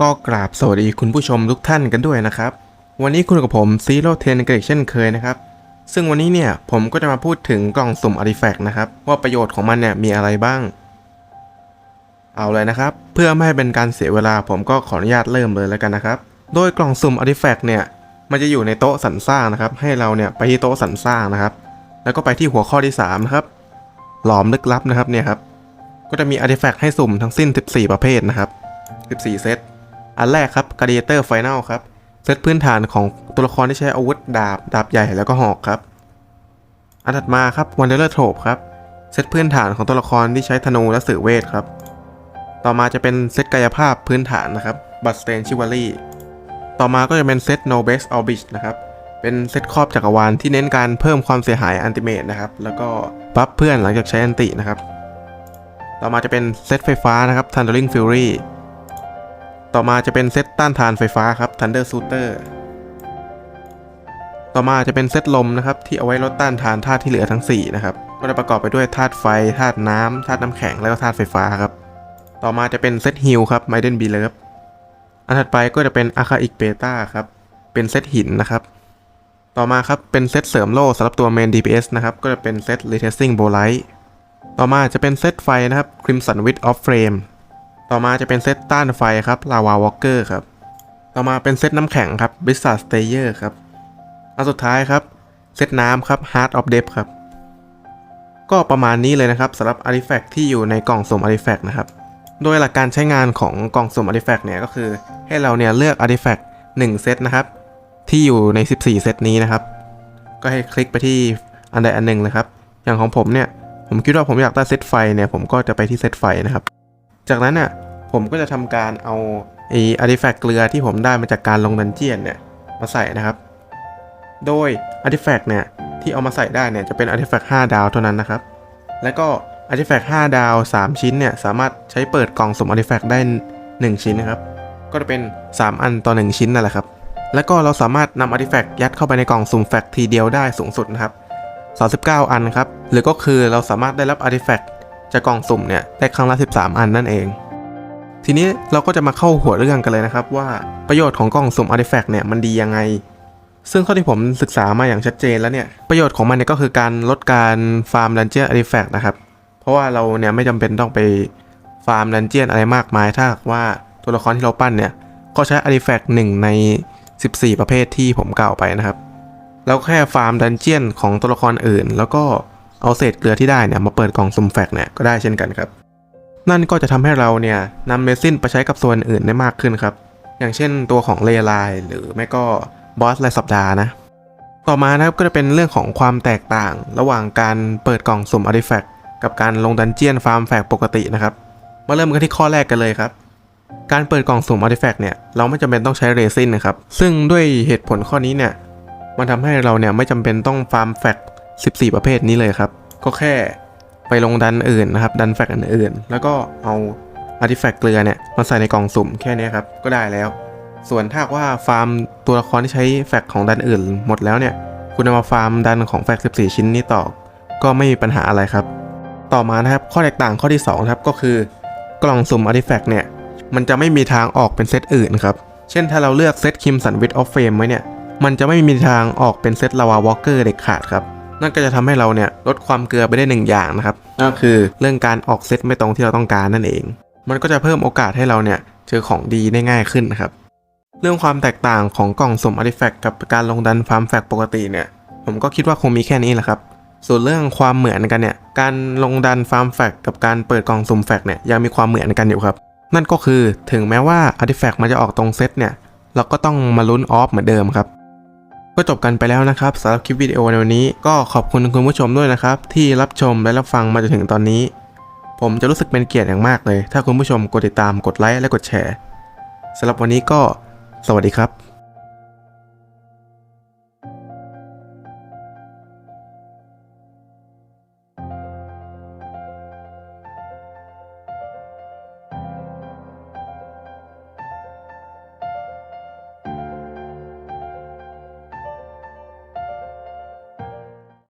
ก็กราบสวัสดีคุณผู้ชมทุกท่านกันด้วยนะครับ วันนี้คุณกับผมซีโร่เทนกันอีกเช่นเคยนะครับ ซึ่งวันนี้เนี่ยผมก็จะมาพูดถึงกล่องสุ่มอาร์ติแฟกต์นะครับ ว่าประโยชน์ของมันเนี่ยมีอะไรบ้าง เอาเลยนะครับ เพื่อไม่ให้เป็นการเสียเวลาผมก็ขออนุญาตเริ่มเลยแล้วกันนะครับ โดยกล่องสุ่มอาร์ติแฟกต์เนี่ยมันจะอยู่ในโต๊ะสรรสร้างนะครับ ให้เราเนี่ยไปที่โต๊ะสรรสร้างนะครับ แล้วก็ไปที่หัวข้อที่3นะครับหลอมลึกลับนะครับเนี่ยครับก็จะมีอาร์ติแฟกต์ให้สุ่มทั้งสิ้น 14 ประเภทนะครับ 14 เซต อันแรกครับ Gladiator Final ครับ เซตพื้นฐานของตัวละครที่ใช้อาวุธดาบ ดาบใหญ่แล้วก็หอกครับ อันถัดมาครับ Wanderer Trope ครับ เซตพื้นฐานของตัวละครที่ใช้ธนูและสื่อเวทครับ ต่อมาจะเป็นเซตกายภาพพื้นฐานนะครับ Bloodstained Chivalry ต่อมาก็จะเป็นเซต No Base Orbit นะครับเป็นเซตครอบจักรวาลที่เน้นการเพิ่มความเสียหายอันติเมตนะครับ แล้วก็บัฟเพื่อนหลังจากใช้อันตินะครับ ต่อมาจะเป็นเซตไฟฟ้านะครับ Thundering Fury ต่อมาจะเป็นเซตต้านทานไฟฟ้าครับ Thunder Shooter ต่อมาจะเป็นเซตลมนะครับ ที่เอาไว้ลดต้านทานธาตุที่เหลือทั้ง 4 นะครับ ก็จะประกอบไปด้วยธาตุไฟธาตุน้ำธาตุน้ำแข็งแล้วก็ธาตุไฟฟ้าครับ ต่อมาจะเป็นเซตฮิลครับ Maiden b e l o v อันถัดไปก็จะเป็น Archaic Beta ครับ เป็นเซตหินนะครับ ต่อมาครับเป็นเซตเสริมโล่สำหรับตัวเมน DPS นะครับ ก็จะเป็นเซต Retesting Bolite ต่อมาจะเป็นเซตไฟนะครับ Crimson Wit of Flame ต่อมาจะเป็นเซตต้านไฟครับ Lava Walker ครับ ต่อมาเป็นเซตน้ำแข็งครับ Blizzard Stayer ครับอันสุดท้ายครับ เซตน้ำครับ Heart of Depth ครับ ก็ประมาณนี้เลยนะครับสำหรับ Artifact ที่อยู่ในกล่องสุ่ม Artifact นะครับ โดยหลักการใช้งานของกล่องสุ่ม Artifact เนี่ยก็คือ ให้เราเนี่ยเลือก Artifact 1เซตนะครับที่อยู่ใน 14 เซตนี้นะครับ ก็ให้คลิกไปที่อันใดอันหนึ่งเลยครับ อย่างของผมเนี่ย ผมคิดว่าผมอยากได้เซตไฟเนี่ย ผมก็จะไปที่เซตไฟนะครับ จากนั้นน่ะผมก็จะทำการเอาไออาร์ติแฟกต์เกลือที่ผมได้มาจากการลงดันเจียนเนี่ยมาใส่นะครับ โดยอาร์ติแฟกต์เนี่ยที่เอามาใส่ได้เนี่ยจะเป็นอาร์ติแฟกต์5ดาวเท่านั้นนะครับ แล้วก็อาร์ติแฟกต์5ดาว 3 ชิ้นเนี่ยสามารถใช้เปิดกล่องสุ่มอาร์ติแฟกต์ได้ 1 ชิ้นนะครับ ก็จะเป็น 3 อันต่อ 1 ชิ้นนั่นแหละครับ แล้วก็เราสามารถนำอาร์ติแฟกต์ยัดเข้าไปในกล่องสุ่มแฟกต์ทีเดียวได้สูงสุดนะครับ 39 อันครับ หรือก็คือเราสามารถได้รับอาร์ติแฟกต์ จากกล่องสุ่มเนี่ยได้ครั้งละ 13 อันนั่นเอง ทีนี้เราก็จะมาเข้าหัวเรื่องกันเลยนะครับว่าประโยชน์ของกล่องสุ่มอาร์ติแฟกต์เนี่ยมันดียังไง ซึ่งเท่าที่ผมศึกษามาอย่างชัดเจนแล้วเนี่ยประโยชน์ของมันเนี่ยก็คือการลดการฟาร์มดันเจียนอาร์ติแฟกต์นะครับเพราะว่าเราเนี่ยไม่จำเป็นต้องไปฟาร์มดันเจียนอะไรมากมาย ถ้าหากว่าตัวละครที่เราปั้นเนี่ยก็ใช้อาร์ติแฟกต์หนึ่งใน 14 ประเภทที่ผมกล่าวไปนะครับแล้วแค่ฟาร์มดันเจียนของตัวละครอื่น แล้วก็ เอาเศษเกลือที่ได้เนี่ยมาเปิดกล่องซุ่มแฟกเนี่ยก็ได้เช่นกันครับ นั่นก็จะทำให้เราเนี่ยนำเมซินไปใช้กับส่วนอื่นได้มากขึ้นครับ อย่างเช่นตัวของเลไลหรือไม่ก็บอสรายสัปดาห์นะ ต่อมานะครับก็จะเป็นเรื่องของความแตกต่าง ระหว่างการเปิดกล่องสุ่มอาร์ติแฟกต์กับการลงดันเจียนฟาร์มแฟกปกตินะครับ มาเริ่มกันที่ข้อแรกกันเลยครับการเปิดกล่องสุ่มอาร์ติแฟกต์เนี่ยเราไม่จำเป็นต้องใช้เรซินนะครับ ซึ่งด้วยเหตุผลข้อนี้เนี่ย มันทำให้เราเนี่ยไม่จำเป็นต้องฟาร์มแฟก 14 ประเภทนี้เลยครับ ก็แค่ไปลงดันอื่นนะครับ ดันแฟกอื่นๆแล้วก็เอาอาร์ติแฟกเกลือเนี่ยมาใส่ในกล่องสุ่มแค่นี้ครับ ก็ได้แล้ว ส่วนถ้าว่าฟาร์มตัวละครที่ใช้แฟกของดันอื่นหมดแล้วเนี่ย คุณเอามาฟาร์มดันของแฟก14 ชิ้นนี้ต่อ ก็ไม่มีปัญหาอะไรครับ ต่อมานะครับข้อแตกต่างข้อที่2ครับก็คือกล่องสุ่มอาร์ติแฟกเนี่ยมันจะไม่มีทางออกเป็นเซตอื่นครับ เช่นถ้าเราเลือกเซตคิมสันวิดออฟเฟมไว้เนี่ย มันจะไม่มีทางออกเป็นเซตลาวาวอลเกอร์เด็ดขาดครับ นั่นก็จะทำให้เราเนี่ยลดความเกลือไปได้หนึ่งอย่างนะครับนั่นก็คือเรื่องการออกเซตไม่ตรงที่เราต้องการนั่นเอง มันก็จะเพิ่มโอกาสให้เราเนี่ยเจอของดีได้ง่ายขึ้นนะครับเรื่องความแตกต่างของกล่องสุ่มอาร์ติแฟกต์กับการลงดันฟาร์มแฟกต์ปกติเนี่ยผมก็คิดว่าคงมีแค่นี้แหละครับส่วนเรื่องความเหมือนกันเนี่ย การลงดันฟาร์มแฟกต์กับการเปิดกล่องสุ่มแฟกต์เนี่ยยังมีความเหมือนกันอยู่ครับ นั่นก็คือถึงแม้ว่าอาร์ติแฟกต์มันจะออกตรงเซตเนี่ย เราก็ต้องมาลุ้นออฟเหมือนเดิมครับ ก็จบกันไปแล้วนะครับสำหรับคลิปวิดีโอในวันนี้ ก็ขอบคุณคุณผู้ชมด้วยนะครับ ที่รับชมและรับฟังมาจนถึงตอนนี้ ผมจะรู้สึกเป็นเกียรติอย่างมากเลย ถ้าคุณผู้ชมกดติดตามกดไลค์และกดแชร์สำหรับวันนี้ก็ สวัสดีครับ